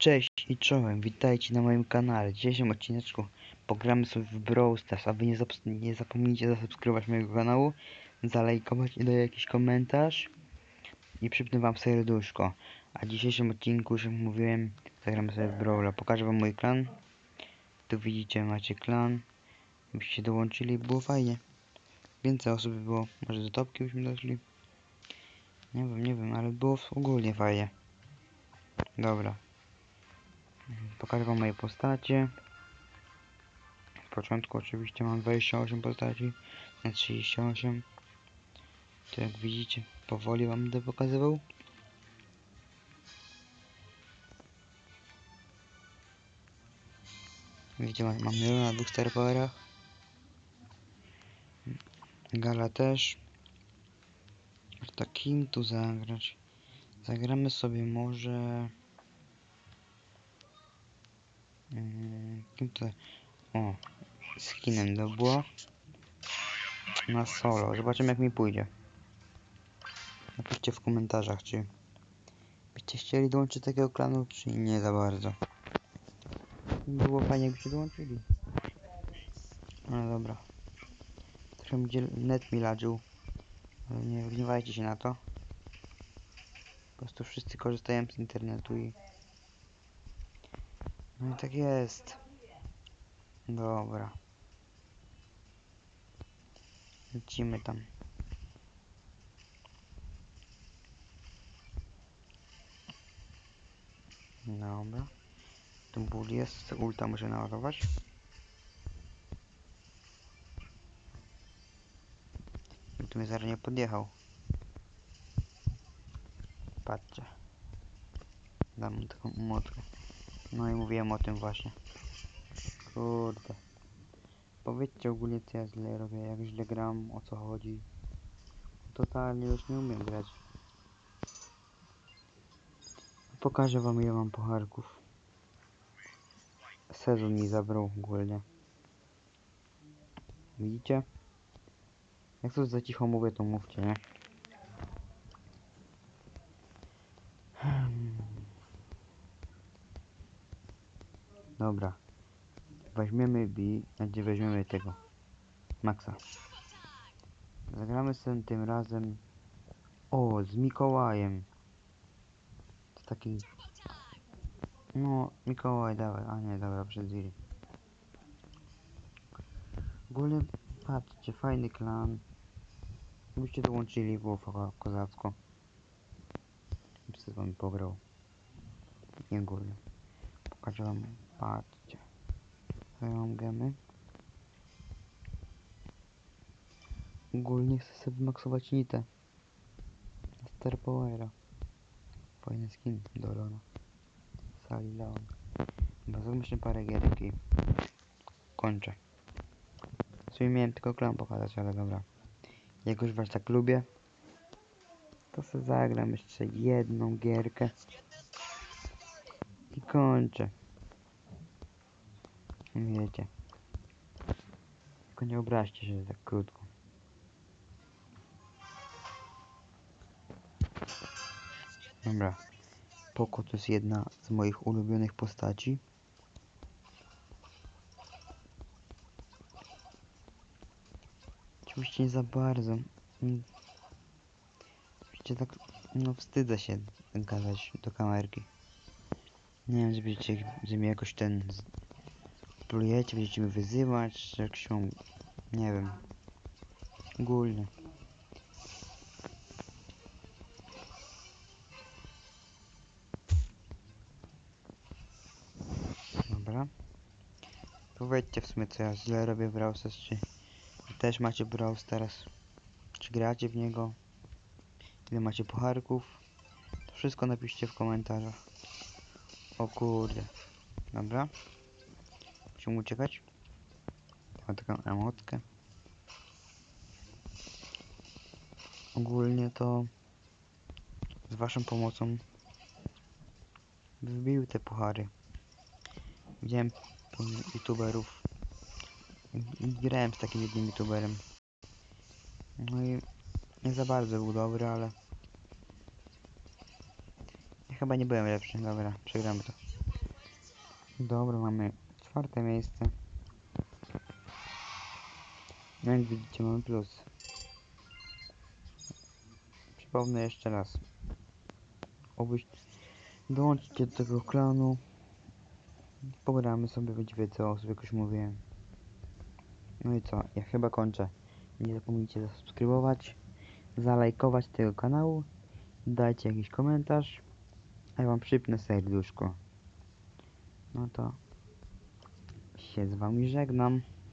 Cześć i czołem, witajcie na moim kanale. W dzisiejszym odcineczku pogramy sobie w Brawl Stars, a wy nie, zap nie zapomnijcie zasubskrybować mojego kanału, zalajkować i dać jakiś komentarz i przypnę wam serduszko. A w dzisiejszym odcinku, już mówiłem, zagramy sobie w Brawla. Pokażę wam mój klan. Tu widzicie, macie klan. Byście dołączyli, było fajnie. Więcej osób by było, może do topki byśmy doszli. Nie wiem, nie wiem, ale było ogólnie fajnie. Dobra. Pokażę wam moje postacie. W początku oczywiście mam 28 postaci na 38. To jak widzicie, powoli wam będę pokazywał. Widzicie, mam, mam na dwóch Star Powerach. Gala też. To kim tu zagrać? Zagramy sobie może... Kim to? O, skinem to było. Na solo. Zobaczymy jak mi pójdzie. Napiszcie w komentarzach, czy byście chcieli dołączyć do takiego klanu, czy nie za bardzo. Było fajnie jakbyście dołączyli. No dobra. Trochę mi dziel- net mi. Ale nie gniewajcie się na to. Po prostu wszyscy korzystają z internetu i... No tak jest. Dobra. Lecimy tam. Dobra. Tu ból jest, ulta muszę naładować. I tu mnie zaraz nie podjechał. Patrzcie. Dam mu taką motkę. No i mówiłem o tym właśnie. Kurde. Powiedzcie ogólnie co ja źle robię, jak źle gram, o co chodzi. Totalnie już nie umiem grać. Pokażę wam ile mam pucharków. Sezon mi zabrał ogólnie. Widzicie? Jak to za cicho mówię, to mówcie, nie? Dobra. Weźmiemy B, gdzie weźmiemy tego. Maxa. Zagramy sobie tym razem. O, z Mikołajem. To taki. No, Mikołaj, dawaj. A nie, dobra, przez Willy. Ogólnie, patrzcie, fajny klan. Byście dołączyli, było fa- kozacko. Bym z wami pograł. Nie ogólnie. Pokażę wam, patrzcie. Gemy. Ogólnie chcę sobie wymaksować nitę. Na Star Powera. Fajny skin do Rona. Sali Leon. Chyba jeszcze parę gierek i kończę. W sumie miałem tylko klan pokazać, ale dobra. Jak już was tak lubię, to sobie zagram jeszcze jedną gierkę i kończę. Wiecie. Tylko nie obraźcie się, tak krótko. Dobra. Poko to jest jedna z moich ulubionych postaci. Oczywiście nie za bardzo. Mm. Oczywiście tak, no wstydzę się gadać do kamerki. Nie wiem, żebyście, że mnie jakoś ten plujecie, będziecie mnie wyzywać, jakoś mam, nie wiem, ogólnie. Dobra. Powiedzcie w sumie, co ja źle robię w Brawl czy też macie Brawl Stars, czy gracie w niego, ile macie pucharków, to wszystko napiszcie w komentarzach. O kurde. Dobra. Musimy uciekać. Mam taką emotkę. Ogólnie to z waszą pomocą wbił te puchary. Widziałem tu youtuberów grałem z takim jednym youtuberem. No i nie za bardzo był dobry, ale ja chyba nie byłem lepszy. Dobra, przegramy to. Dobra, mamy czwarte miejsce. No Jak widzicie mamy plus. Przypomnę jeszcze raz. Obyś dołączcie do tego klanu. Pogramy sobie, będzie więcej osób, jak już mówiłem. No i co, ja chyba kończę. Nie zapomnijcie zasubskrybować, zalajkować tego kanału, dajcie jakiś komentarz, a ja wam przypnę serduszko. No to się z wami żegnam.